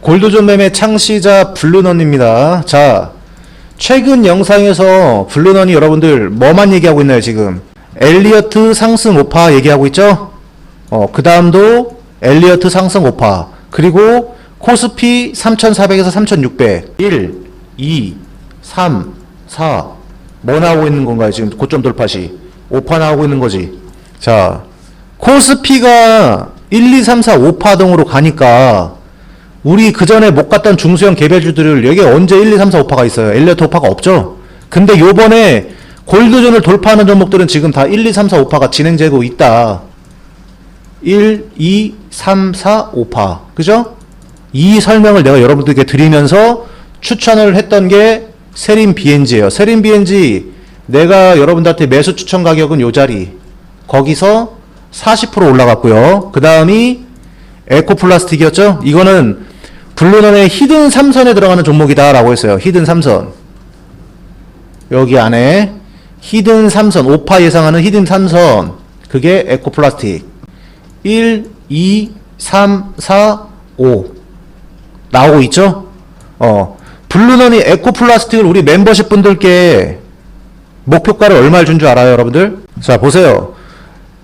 골드존 매매 창시자 블루넌입니다. 자, 최근 영상에서 블루넌이 여러분들 뭐만 얘기하고 있나요, 지금? 엘리어트 상승 오파 얘기하고 있죠? 어, 그 다음도 엘리어트 상승 오파. 그리고 코스피 3,400에서 3,600. 1, 2, 3, 4. 뭐 나오고 있는 건가요, 지금 고점 돌파 시? 오파 나오고 있는 거지. 자, 코스피가 1, 2, 3, 4, 5파동으로 가니까 우리 그 전에 못 갔던 중소형 개별주들을 여기 언제 1, 2, 3, 4, 5파가 있어요? 엘리어트 오파가 없죠? 근데 요번에 골드존을 돌파하는 종목들은 지금 다 1, 2, 3, 4, 5파가 진행되고 있다. 1, 2, 3, 4, 5파. 그죠? 이 설명을 내가 여러분들께 드리면서 추천을 했던 게 세린 BNG예요. 세린 BNG 내가 여러분들한테 매수 추천 가격은 요 자리. 거기서 40% 올라갔고요. 그 다음이 에코플라스틱이었죠? 이거는 블루넌의 히든 삼선에 들어가는 종목이다라고 했어요. 히든 삼선. 여기 안에 히든 삼선, 오파 예상하는 히든 삼선. 그게 에코플라스틱. 1, 2, 3, 4, 5. 나오고 있죠? 어. 블루넌이 에코플라스틱을 우리 멤버십 분들께 목표가를 얼마를 준 줄 알아요, 여러분들? 자, 보세요.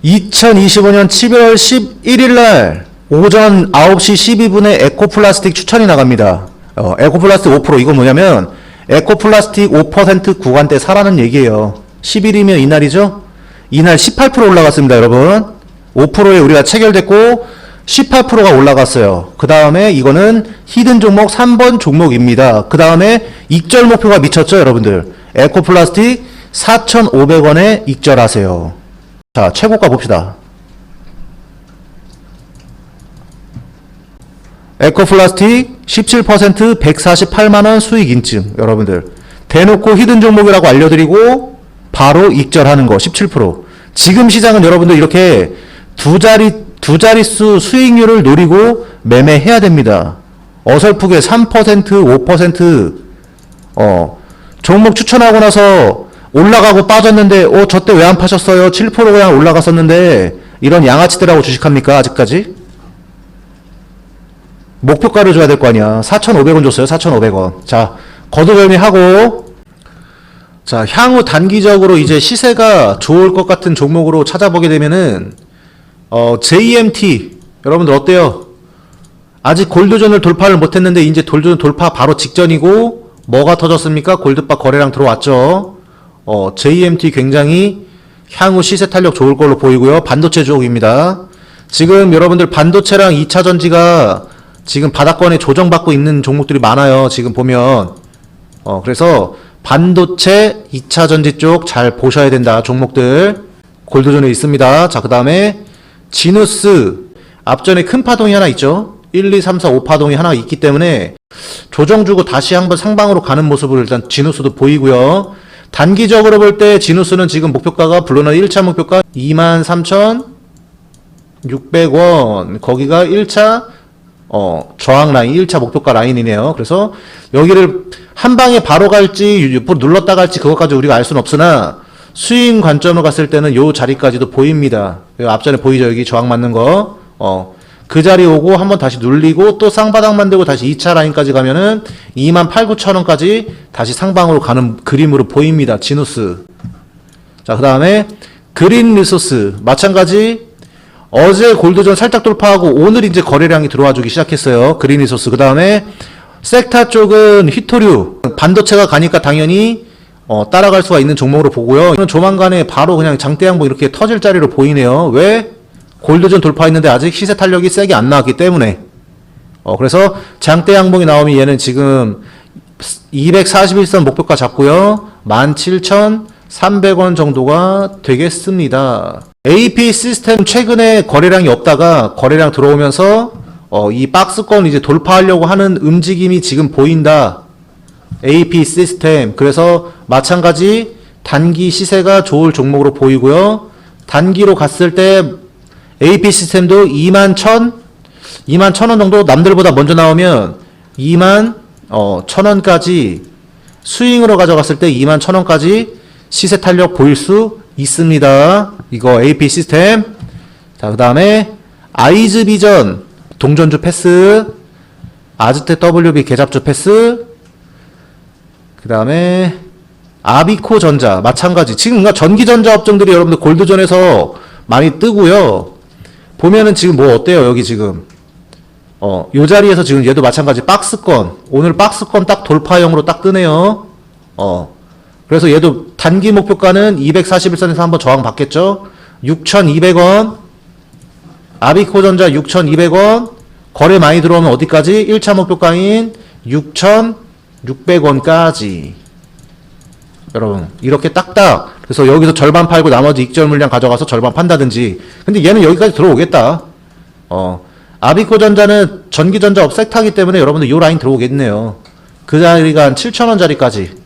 2025년 7월 11일 날 오전 9시 12분에 에코플라스틱 추천이 나갑니다. 어, 에코플라스틱 5% 이건 뭐냐면 에코플라스틱 5% 구간대 사라는 얘기예요. 10일이면 이날이죠? 이날 18% 올라갔습니다, 여러분. 5%에 우리가 체결됐고 18%가 올라갔어요. 그 다음에 이거는 히든 종목 3번 종목입니다. 그 다음에 익절 목표가 미쳤죠, 여러분들. 에코플라스틱 4,500원에 익절하세요. 자, 최고가 봅시다. 에코플라스틱 17% 148만원 수익 인증, 여러분들. 대놓고 히든 종목이라고 알려드리고, 바로 익절하는 거, 17%. 지금 시장은 여러분들 이렇게 두 자리, 두 자릿수 수익률을 노리고 매매해야 됩니다. 어설프게 3%, 5%, 어, 종목 추천하고 나서 올라가고 빠졌는데, 어, 저때 왜 안 파셨어요? 7% 그냥 올라갔었는데, 이런 양아치들하고 주식합니까? 아직까지? 목표가를 줘야 될 거 아니야. 4,500원 줬어요. 4,500원. 자, 거두절미하고, 자, 향후 단기적으로 이제 시세가 좋을 것 같은 종목으로 찾아보게 되면은, 어, JMT. 여러분들 어때요? 아직 골드존을 돌파를 못 했는데, 이제 골드존 돌파 바로 직전이고, 뭐가 터졌습니까? 골드바 거래량 들어왔죠. 어, JMT 굉장히 향후 시세 탄력 좋을 걸로 보이고요. 반도체 쪽입니다. 지금 여러분들 반도체랑 2차 전지가 지금 바닥권에 조정받고 있는 종목들이 많아요. 지금 보면. 어, 그래서 반도체 2차 전지 쪽 잘 보셔야 된다. 종목들. 골드존에 있습니다. 자, 그 다음에 지누스. 앞전에 큰 파동이 하나 있죠. 1, 2, 3, 4, 5 파동이 하나 있기 때문에 조정 주고 다시 한번 상방으로 가는 모습을 일단 지누스도 보이고요. 단기적으로 볼 때 지누스는 지금 목표가가 블루너 1차 목표가 23,600원. 거기가 1차 어, 저항 라인, 1차 목표가 라인이네요. 그래서 여기를 한 방에 바로 갈지, 옆으로 눌렀다 갈지 그것까지 우리가 알 수는 없으나 스윙 관점으로 갔을 때는 요 자리까지도 보입니다. 앞전에 보이죠? 여기 저항 맞는 거. 어, 그 자리 오고 한번 다시 눌리고 또 쌍바닥 만들고 다시 2차 라인까지 가면은 2만 8, 9천 원까지 다시 상방으로 가는 그림으로 보입니다. 지누스. 자, 그 다음에 그린 리소스. 마찬가지 어제 골드존 살짝 돌파하고 오늘 이제 거래량이 들어와 주기 시작했어요. 그린 리소스. 그 다음에 섹타 쪽은 히토류. 반도체가 가니까 당연히 어, 따라갈 수가 있는 종목으로 보고요. 조만간에 바로 그냥 장대 양봉 이렇게 터질 자리로 보이네요. 왜? 골드존 돌파했는데 아직 시세 탄력이 세게 안 나왔기 때문에. 어, 그래서 장대 양봉이 나오면 얘는 지금 241선 목표가 잡고요. 17,300원 정도가 되겠습니다. AP 시스템 최근에 거래량이 없다가 거래량 들어오면서 어, 이 박스권 이제 돌파하려고 하는 움직임이 지금 보인다. AP 시스템. 그래서 마찬가지 단기 시세가 좋을 종목으로 보이고요. 단기로 갔을 때 AP 시스템도 2만 1,000, 2만 1,000원 정도 남들보다 먼저 나오면 2만 어, 1,000원까지 스윙으로 가져갔을 때 2만 1,000원까지 시세 탄력 보일 수 있습니다. 이거 AP 시스템. 자, 그 다음에 아이즈 비전 동전주 패스. 아즈텍 WB 계잡주 패스 그 다음에 아비코 전자 마찬가지 지금 전기전자 업종들이 여러분들 골드존에서 많이 뜨고요 보면은 지금 뭐 어때요 여기 지금 어, 요 자리에서 지금 얘도 마찬가지 박스권 오늘 박스권 딱 돌파형으로 딱 뜨네요 어 그래서 얘도 단기 목표가는 241선에서 한번 저항 받겠죠? 6,200원 아비코 전자 6,200원 거래 많이 들어오면 어디까지? 1차 목표가인 6,600원까지. 여러분 이렇게 딱딱. 그래서 여기서 절반 팔고 나머지 익절 물량 가져가서 절반 판다든지. 근데 얘는 여기까지 들어오겠다. 어 아비코 전자는 전기전자 업섹터기 때문에 여러분들 요 라인 들어오겠네요. 그 자리가 한 7천원짜리까지